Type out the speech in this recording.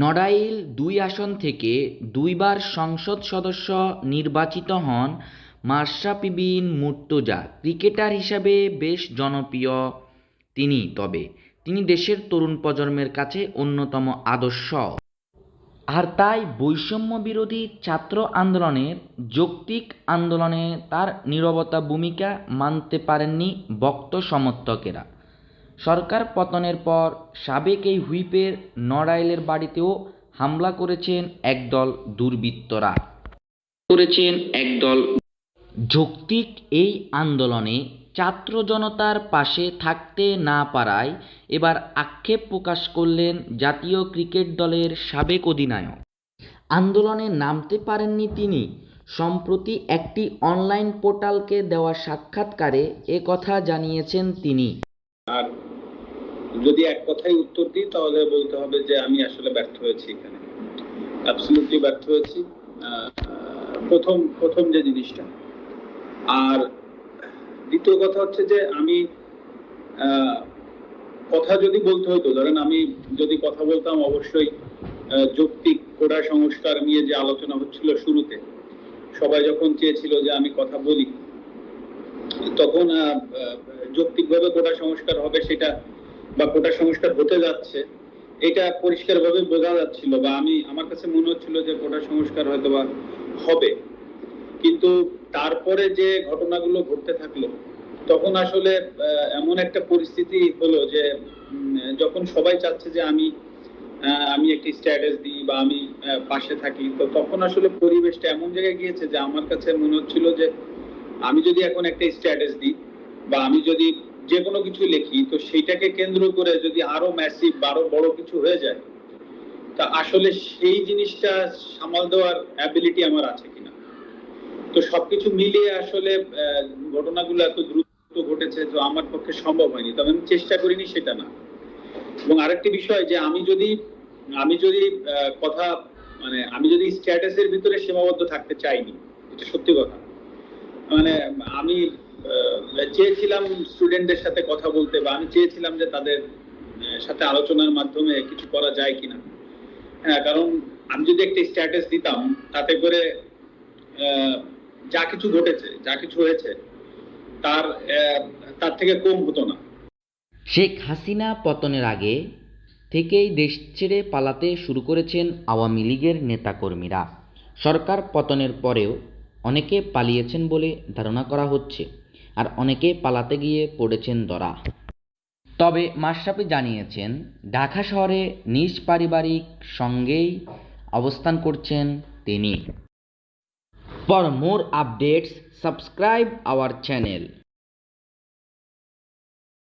নড়াইল দুই আসন থেকে দুইবার সংসদ সদস্য নির্বাচিত হন মাশরাফি বিন মুর্তজা, ক্রিকেটার হিসাবে বেশ জনপ্রিয় তিনি। তবে তিনি দেশের তরুণ প্রজন্মের কাছে অন্যতম আদর্শ। আর তাই বৈষম্য বিরোধী ছাত্র আন্দোলনের যৌক্তিক আন্দোলনে তার নীরবতা ভূমিকা মানতে পারেননি বক্ত সমর্থকেরা। সরকার পতনের পর সাবেক এই হুইপের নড়াইলের বাড়িতেও হামলা করেছেন একদল দুর্বৃত্তরা। করেছেন একদল যৌক্তিক এই আন্দোলনে ছাত্র জনতার পাশে থাকতে না পারায় এবার আক্ষেপ প্রকাশ করলেন জাতীয় ক্রিকেট দলের সাবেক অধিনায়ক। আন্দোলনে নামতে পারেননি তিনি। সম্প্রতি একটি অনলাইন পোর্টালকে দেওয়া সাক্ষাৎকারে এ কথা জানিয়েছেন তিনি। যদি এক কথায় উত্তর দিই, তাহলে বলতে হবে যে আমি আসলে ব্যর্থ হয়েছি এখানে। অ্যাবসলিউটলি ব্যর্থ হয়েছি। প্রথম প্রথম যে জিনিসটা। আর দ্বিতীয় কথা হচ্ছে যে আমি কথা যদি বলতে হতো ধরেন আমি যদি কথা বলতাম, অবশ্যই যৌক্তিক কোটা সংস্কার নিয়ে যে আলোচনা হচ্ছিল শুরুতে, সবাই যখন চেয়েছিল যে আমি কথা বলি, তখন যৌক্তিকভাবে কোটা সংস্কার হবে সেটা বা কোটা সংস্কার হতে যাচ্ছে, এটা পরিষ্কারভাবে বোঝা যাচ্ছিল বা আমি, আমার কাছে মনে হচ্ছিল যে কোটা সংস্কার হয়তো বা হবে। কিন্তু তারপরে যে ঘটনাগুলো ঘটতে থাকল, তখন আসলে এমন একটা পরিস্থিতি হলো যে যখন সবাই চাচ্ছে যে আমি আমি একটি স্ট্যাটাস দিই বা আমি পাশে থাকি, তো তখন আসলে পরিবেশটা এমন জায়গায় গিয়েছে যে আমার কাছে মনে হচ্ছিল যে আমি যদি এখন একটা স্ট্যাটাস দিই বা আমি যদি যে কোনো কিছু লিখি, তো সেইটাকে কেন্দ্র করে যদি আরও ম্যাসিভ আরও বড় কিছু হয়ে যায়, তা আসলে সেই জিনিসটা সামাল দেওয়ার অ্যাবিলিটি আমার আছে কিনা। তো সবকিছু মিলিয়ে আসলে ঘটনাগুলো এত দ্রুত ঘটেছে তো আমার পক্ষে সম্ভব হয়নি, তবে আমি চেষ্টা করিনি সেটা না। এবং আরেকটি বিষয় যে আমি যদি আমি যদি কথা মানে আমি যদি স্ট্যাটাসের ভিতরে সীমাবদ্ধ থাকতে চাইনি, এটা সত্যি কথা। মানে আমি চেয়েছিলাম স্টুডেন্টদের সাথে কথা বলতে বা আমি চেয়েছিলাম যে তাদের সাথে আলোচনার মাধ্যমে কিছু করা যায় কিনা। হ্যাঁ কারণ আমি যদি একটা স্ট্যাটাস দিতাম, তাতে করে যা কিছু ঘটেছে, যা কিছু হয়েছে, তার তার থেকে কম হতো না। শেখ হাসিনা পতনের আগে থেকেই দেশ ছেড়ে পালাতে শুরু করেছেন আওয়ামী লীগের নেতাকর্মীরা। সরকার পতনের পরেও অনেকে পালিয়েছেন বলে ধারণা করা হচ্ছে। আর অনেকে পালাতে গিয়ে পড়েছেন দরা। তবে মাশরাফি জানিয়েছেন, ঢাকা শহরে নিজ পারিবারিক সঙ্গেই অবস্থান করছেন তিনি। For more updates subscribe our channel